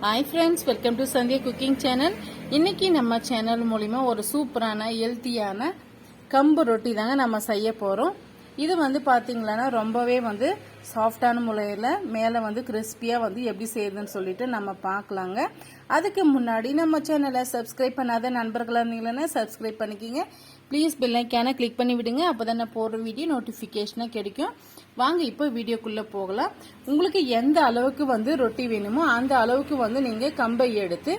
Hi friends welcome to Sandhya cooking channel இன்னைக்கு நம்ம channel மூலிமா ஒரு சூப்பரான ஹெல்த்தியான கம்பு ரொட்டி தாங்க நம்ம செய்ய போகிறோம் இது வந்து பார்த்தீங்களன்னா ரொம்பவே வந்து சாஃப்டான முறையில் மேலே வந்து கிறிஸ்பியாக வந்து எப்படி செய்யுதுன்னு சொல்லிட்டு நம்ம பார்க்கலாங்க. அதுக்கு முன்னாடி நம்ம சேனலை சப்ஸ்கிரைப் பண்ணாத நண்பர்களாக இருந்தீங்கன்னா சப்ஸ்கிரைப் பண்ணிக்கிங்க. ப்ளீஸ் பெல்லைக்கான கிளிக் பண்ணி விடுங்க. அப்போ தான் நான் போடுற வீடியோ நோட்டிஃபிகேஷனாக கிடைக்கும். வாங்க இப்போ வீடியோக்குள்ளே போகலாம். உங்களுக்கு எந்த அளவுக்கு வந்து ரொட்டி வேணுமோ அந்த அளவுக்கு வந்து நீங்கள் கம்பை எடுத்து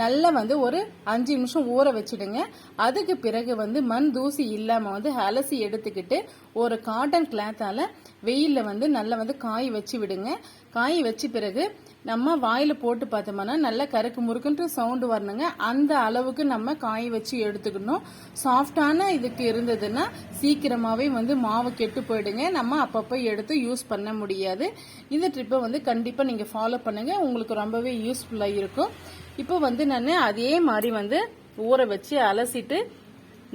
நல்லா வந்து ஒரு அஞ்சு நிமிஷம் ஊற வச்சுடுங்க. அதுக்கு பிறகு வந்து மண் தூசி இல்லாமல் வந்து அலசி எடுத்துக்கிட்டு ஒரு காட்டன் கிளாத்தால் வெயிலில் வந்து நல்லா வந்து காய வச்சு விடுங்க. காய வச்ச பிறகு நம்ம வாயில் போட்டு பார்த்தோம்னா நல்லா கருக்கு முறுக்குன்ட்டு சவுண்டு வரணுங்க. அந்த அளவுக்கு நம்ம காய வச்சு எடுத்துக்கணும். சாஃப்டான இதுக்கு இருந்ததுன்னா சீக்கிரமாகவே வந்து மாவு கெட்டு போயிடுங்க. நம்ம அப்பப்போ எடுத்து யூஸ் பண்ண முடியாது. இந்த ட்ரிப்பை வந்து கண்டிப்பாக நீங்கள் ஃபாலோ பண்ணுங்கள் உங்களுக்கு ரொம்பவே யூஸ்ஃபுல்லாக இருக்கும். இப்போ வந்து நான் அதே மாதிரி வந்து ஊற வச்சு அலசிட்டு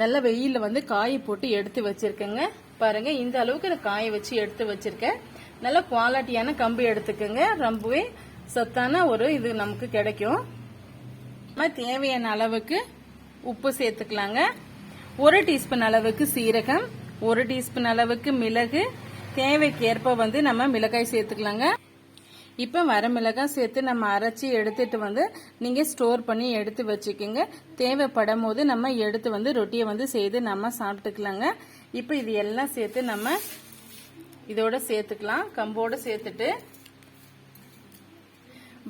நல்ல வெயிலில் வந்து காய போட்டு எடுத்து வச்சிருக்கேங்க. பாருங்க இந்த அளவுக்கு நான் காய வச்சு எடுத்து வச்சிருக்கேன். நல்ல குவாலிட்டியான கம்பு எடுத்துக்கோங்க. ரொம்பவே சத்தான ஒரு இது நமக்கு கிடைக்கும். நம்ம தேவையான அளவுக்கு உப்பு சேர்த்துக்கலாங்க. ஒரு டீஸ்பூன் அளவுக்கு சீரகம் ஒரு டீஸ்பூன் அளவுக்கு மிளகு. தேவைக்கேற்ப வந்து நம்ம மிளகாய் சேர்த்துக்கலாங்க. இப்போ வர மிளகாய் சேர்த்து நம்ம அரைச்சி எடுத்துட்டு வந்து நீங்கள் ஸ்டோர் பண்ணி எடுத்து வச்சுக்கோங்க. தேவைப்படும் போது நம்ம எடுத்து வந்து ரொட்டியை வந்து செய்து நம்ம சாப்பிட்டுக்கலாங்க. இப்போ இது எல்லாம் சேர்த்து நம்ம இதோட சேர்த்துக்கலாம் கம்போட சேர்த்துட்டு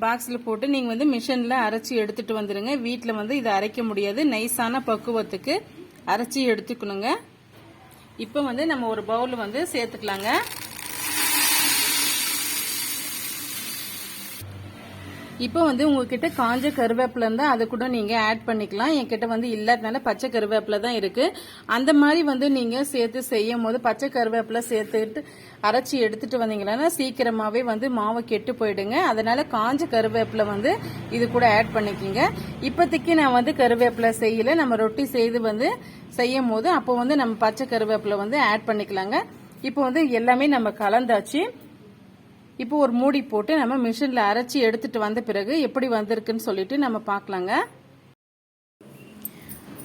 பாக்ஸில் போட்டு நீங்கள் வந்து மிஷினில் அரைச்சி எடுத்துகிட்டு வந்துடுங்க வீட்டில் வந்து இதை அரைக்க முடியாது. நைஸான பக்குவத்துக்கு அரைச்சி எடுத்துக்கணுங்க. இப்போ வந்து நம்ம ஒரு பவுல் வந்து சேர்த்துக்கலாங்க. இப்போ வந்து உங்ககிட்ட காஞ்ச கருவேப்பிலை இருந்தால் அதை கூட நீங்கள் ஆட் பண்ணிக்கலாம். என்கிட்ட வந்து இல்லாதனால பச்சை கருவேப்பிலை தான் இருக்குது அந்த மாதிரி வந்து நீங்கள் சேர்த்து செய்யும் போது பச்சை கருவேப்பிலை சேர்த்துட்டு அரைச்சி எடுத்துட்டு வந்தீங்கன்னா சீக்கிரமாகவே வந்து மாவை கெட்டு போயிடுங்க. அதனால காஞ்ச கருவேப்பிலை வந்து இது கூட ஆட் பண்ணிக்கிங்க. இப்போதைக்கு நான் வந்து கருவேப்பிலை செய்யல. நம்ம ரொட்டி செய்து வந்து செய்யும் போது அப்போ வந்து நம்ம பச்சை கருவேப்பிலை வந்து ஆட் பண்ணிக்கலாங்க. இப்போ வந்து எல்லாமே நம்ம கலந்தாச்சு. இப்போ ஒரு மூடி போட்டு நம்ம மிஷினில் அரைச்சி எடுத்துட்டு வந்த பிறகு எப்படி வந்திருக்குன்னு சொல்லிட்டு நம்ம பார்க்கலாங்க.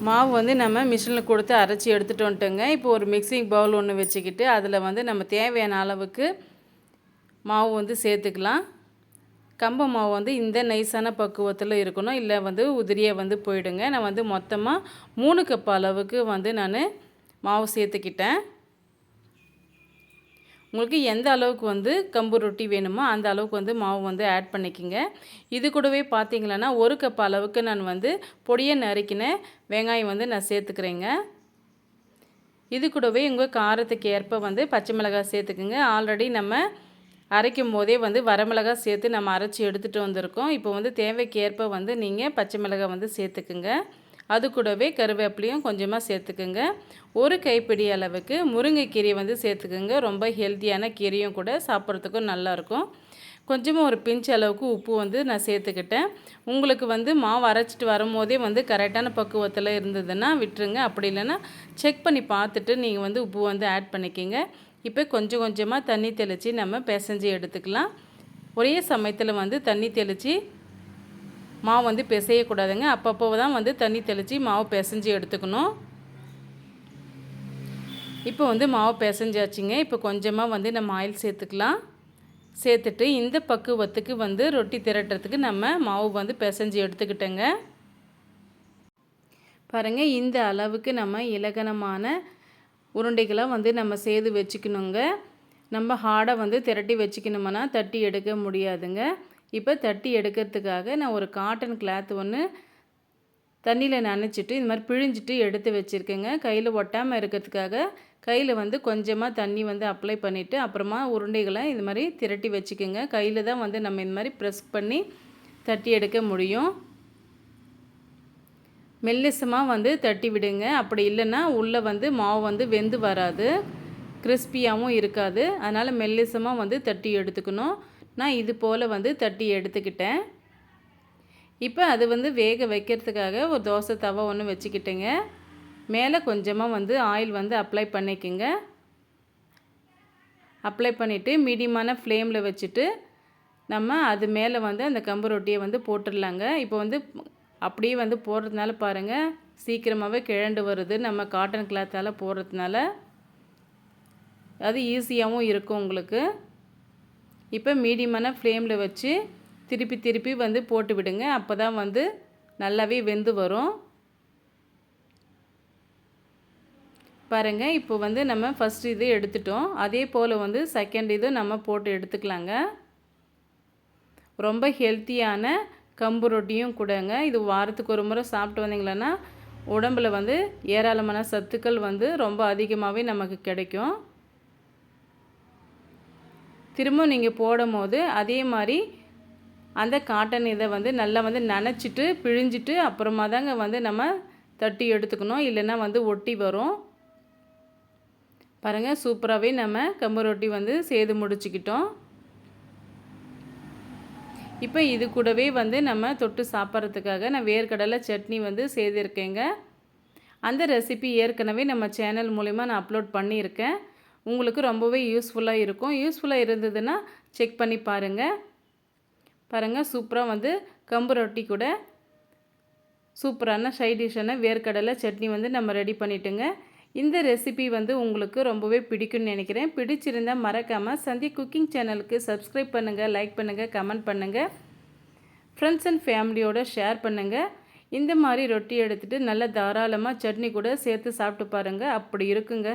மாவு வந்து நம்ம மிஷினில் கொடுத்து அரைச்சி எடுத்துகிட்டு வந்துட்டோங்க. இப்போ ஒரு மிக்சிங் பவுல் ஒன்று வச்சுக்கிட்டு அதில் வந்து நம்ம தேவையான அளவுக்கு மாவு வந்து சேர்த்துக்கலாம். கம்ப மாவு வந்து இந்த நைஸான பக்குவத்தில் இருக்கணும். இல்லை வந்து உதிரியாக வந்து போயிடுங்க. நான் வந்து மொத்தமாக மூணு கப் அளவுக்கு வந்து நான் மாவு சேர்த்துக்கிட்டேன். உங்களுக்கு எந்த அளவுக்கு வந்து கம்பு ரொட்டி வேணுமோ அந்த அளவுக்கு வந்து மாவு வந்து ஆட் பண்ணிக்கோங்க. இது கூடவே பார்த்தீங்களன்னா ஒரு கப் அளவுக்கு நான் வந்து பொடியை நறுக்கின வெங்காயம் வந்து நான் சேர்த்துக்கிறேங்க. இது கூடவே உங்கள் காரத்துக்கு ஏற்ப வந்து பச்சை மிளகாய் சேர்த்துக்குங்க. ஆல்ரெடி நம்ம அரைக்கும் போதே வந்து வரமிளகாய் சேர்த்து நம்ம அரைச்சி எடுத்துகிட்டு வந்திருக்கோம். இப்போ வந்து தேவைக்கு ஏற்ப வந்து நீங்கள் பச்சை மிளகாய் வந்து சேர்த்துக்குங்க. அது கூடவே கருவேப்பிலையும் கொஞ்சமாக சேர்த்துக்குங்க. ஒரு கைப்பிடி அளவுக்கு முருங்கைக்கீரை வந்து சேர்த்துக்குங்க. ரொம்ப ஹெல்த்தியான கீரையும் கூட சாப்பிட்றதுக்கும் நல்லாயிருக்கும். கொஞ்சமாக ஒரு பிஞ்ச் அளவுக்கு உப்பு வந்து நான் சேர்த்துக்கிட்டேன். உங்களுக்கு வந்து மாவு அரைச்சிட்டு வரும்போதே வந்து கரெக்டான பக்குவத்தில் இருந்ததுன்னா விட்டுருங்க. அப்படி இல்லைன்னா செக் பண்ணி பார்த்துட்டு நீங்கள் வந்து உப்பு வந்து ஆட் பண்ணிக்கிங்க. இப்போ கொஞ்சம் கொஞ்சமாக தண்ணி தெளித்து நம்ம பிசைஞ்சு எடுத்துக்கலாம். ஒரே சமயத்தில் வந்து தண்ணி தெளித்து மாவு வந்து பிசையக்கூடாதுங்க அப்பப்போ தான் வந்து தண்ணி தெளித்து மாவு பிசைஞ்சு எடுத்துக்கணும். இப்போ வந்து மாவு பிசைஞ்சாச்சுங்க. இப்போ கொஞ்சமாக வந்து நம்ம ஆயில் சேர்த்துக்கலாம். சேர்த்துட்டு இந்த பக்குவத்துக்கு வந்து ரொட்டி திரட்டுறதுக்கு நம்ம மாவு வந்து பிசைஞ்சு எடுத்துக்கிட்டோங்க. பாருங்கள் இந்த அளவுக்கு நம்ம இலகனமான உருண்டைகளாக வந்து நம்ம சேர்த்து வச்சுக்கணுங்க. நம்ம ஹார்டாக வந்து திரட்டி வச்சுக்கணுமனா தட்டி எடுக்க முடியாதுங்க. இப்போ தட்டி எடுக்கிறதுக்காக நான் ஒரு காட்டன் கிளாத் ஒன்று தண்ணியில் நனைச்சிட்டு இந்த மாதிரி பிழிஞ்சிட்டு எடுத்து வச்சுருக்கேங்க. கையில் ஒட்டாமல் இருக்கிறதுக்காக கையில் வந்து கொஞ்சமாக தண்ணி வந்து அப்ளை பண்ணிவிட்டு அப்புறமா உருண்டைகளை இந்த மாதிரி திரட்டி வச்சுக்கோங்க. கையில் தான் வந்து நம்ம இந்த மாதிரி ப்ரெஸ் பண்ணி தட்டி எடுக்க முடியும். மெல்லிசமாக வந்து தட்டி விடுங்க. அப்படி இல்லைன்னா உள்ளே வந்து மாவு வந்து வெந்து வராது. கிறிஸ்பியாகவும் இருக்காது. அதனால் மெல்லிசமாக வந்து தட்டி எடுத்துக்கணும். நான் இது போல் வந்து தட்டி எடுத்துக்கிட்டேன். இப்போ அது வந்து வேக வைக்கிறதுக்காக ஒரு தோசை தவ ஒன்று வச்சுக்கிட்டேங்க. மேலே கொஞ்சமாக வந்து ஆயில் வந்து அப்ளை பண்ணிக்கோங்க. அப்ளை பண்ணிவிட்டு மீடியமான ஃப்ளேமில் வச்சுட்டு நம்ம அது மேலே வந்து அந்த கம்பு ரொட்டியை வந்து போட்டுடலாங்க. இப்போ வந்து அப்படியே வந்து போடுறதுனால பாருங்கள் சீக்கிரமாகவே கிழண்டு வருது. நம்ம காட்டன் கிளாத்தால் போடுறதுனால. அது ஈஸியாகவும் இருக்கும் உங்களுக்கு. இப்போ மீடியமான ஃப்ளேமில் வச்சு திருப்பி திருப்பி வந்து போட்டு விடுங்க. அப்போ தான் வந்து நல்லாவே வெந்து வரும். பாருங்கள் இப்போ வந்து நம்ம ஃபஸ்ட் இது எடுத்துட்டோம். அதே போல் வந்து செகண்ட் இது நம்ம போட்டு எடுத்துக்கலாங்க. ரொம்ப ஹெல்த்தியான கம்பு ரொட்டியும் கூடங்க. இது வாரத்துக்கு ஒரு முறை சாப்பிட்டு வந்தீங்களன்னா உடம்பில் வந்து ஏராளமான சத்துக்கள் வந்து ரொம்ப அதிகமாகவே நமக்கு கிடைக்கும். திரும்ப நீங்கள் போடும் போது அதே மாதிரி அந்த காட்டன் இதை வந்து நல்லா வந்து நனைச்சிட்டு பிழிஞ்சிட்டு அப்புறமா தாங்க வந்து நம்ம தட்டி எடுத்துக்கணும். இல்லைன்னா வந்து ஒட்டி வரும். பாருங்கள் சூப்பராகவே நம்ம கம்பு ரொட்டி வந்து செய்து முடிச்சுக்கிட்டோம். இப்போ இது கூடவே வந்து நம்ம தொட்டு சாப்பிட்றதுக்காக நான் வேர்க்கடலை சட்னி வந்து செய்திருக்கேங்க. அந்த ரெசிபி ஏற்கனவே நம்ம சேனல் மூலிமா நான் அப்லோட் பண்ணியிருக்கேன். உங்களுக்கு ரொம்பவே யூஸ்ஃபுல்லாக இருக்கும். யூஸ்ஃபுல்லாக இருந்ததுன்னா செக் பண்ணி பாருங்கள் பாருங்கள் சூப்பராக வந்து கம்பு ரொட்டி கூட சூப்பரான சைட் டிஷ்ஷான வேர்க்கடலை சட்னி வந்து நம்ம ரெடி பண்ணிட்டோங்க. இந்த ரெசிபி வந்து உங்களுக்கு ரொம்பவே பிடிக்கும்னு நினைக்கிறேன். பிடிச்சிருந்தால் மறக்காமல் சந்தி குக்கிங் சேனலுக்கு சப்ஸ்கிரைப் பண்ணுங்கள் லைக் பண்ணுங்கள் கமெண்ட் பண்ணுங்கள் ஃப்ரெண்ட்ஸ் அண்ட் ஃபேமிலியோடு ஷேர் பண்ணுங்கள் இந்த மாதிரி ரொட்டி எடுத்துகிட்டு நல்லா தாராளமாக சட்னி கூட சேர்த்து சாப்பிட்டு பாருங்கள் அப்படி இருக்குங்க.